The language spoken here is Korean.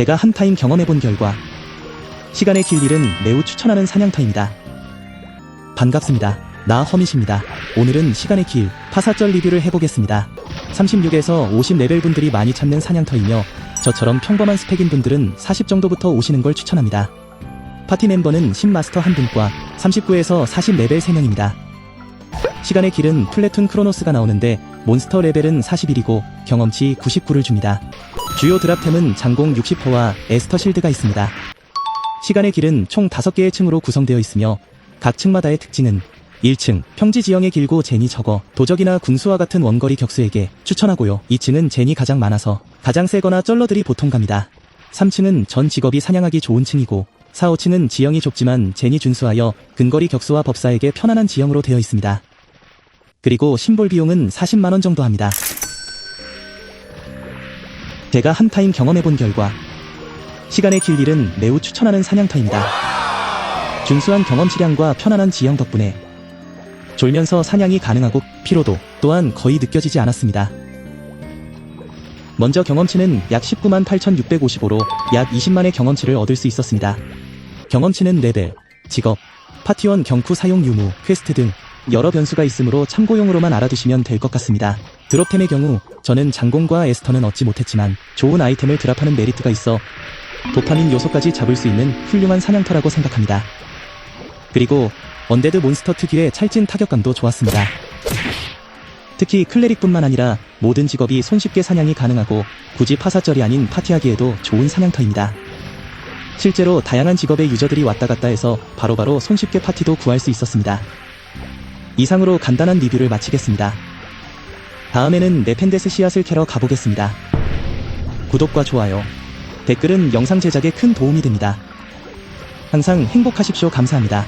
제가 한 타임 경험해본 결과 시간의 길 일은 매우 추천하는 사냥터입니다. 반갑습니다. 나 허밋입니다. 오늘은 시간의 길 파사절 리뷰를 해보겠습니다. 36에서 50레벨 분들이 많이 찾는 사냥터이며 저처럼 평범한 스펙인 분들은 40 정도부터 오시는 걸 추천합니다. 파티 멤버는 10마스터 한 분과 39에서 40레벨 3명입니다. 시간의 길은 플래툰 크로노스가 나오는데 몬스터 레벨은 41이고 경험치 99를 줍니다. 주요 드랍템은 장공 60호와 에스터 실드가 있습니다. 시간의 길은 총 5개의 층으로 구성되어 있으며 각 층마다의 특징은 1층 평지 지형의 길고 젠이 적어 도적이나 군수와 같은 원거리 격수에게 추천하고요. 2층은 젠이 가장 많아서 가장 세거나 쩔러들이 보통 갑니다. 3층은 전 직업이 사냥하기 좋은 층이고 4, 5층은 지형이 좁지만 젠이 준수하여 근거리 격수와 법사에게 편안한 지형으로 되어 있습니다. 그리고 심볼 비용은 40만원 정도 합니다. 제가 한 타임 경험해본 결과 시간의 길 일은 매우 추천하는 사냥터입니다. 준수한 경험치량과 편안한 지형 덕분에 졸면서 사냥이 가능하고 피로도 또한 거의 느껴지지 않았습니다. 먼저 경험치는 약 19만 8,655로 약 20만의 경험치를 얻을 수 있었습니다. 경험치는 레벨, 직업, 파티원 경쿠 사용 유무, 퀘스트 등 여러 변수가 있으므로 참고용으로만 알아두시면 될 것 같습니다. 드롭템의 경우 저는 장공과 에스터는 얻지 못했지만 좋은 아이템을 드랍하는 메리트가 있어 도파민 요소까지 잡을 수 있는 훌륭한 사냥터라고 생각합니다. 그리고 언데드 몬스터 특유의 찰진 타격감도 좋았습니다. 특히 클레릭뿐만 아니라 모든 직업이 손쉽게 사냥이 가능하고 굳이 파사절이 아닌 파티하기에도 좋은 사냥터입니다. 실제로 다양한 직업의 유저들이 왔다 갔다 해서 바로바로 손쉽게 파티도 구할 수 있었습니다. 이상으로 간단한 리뷰를 마치겠습니다. 다음에는 네펜데스 씨앗을 캐러 가보겠습니다. 구독과 좋아요, 댓글은 영상 제작에 큰 도움이 됩니다. 항상 행복하십시오. 감사합니다.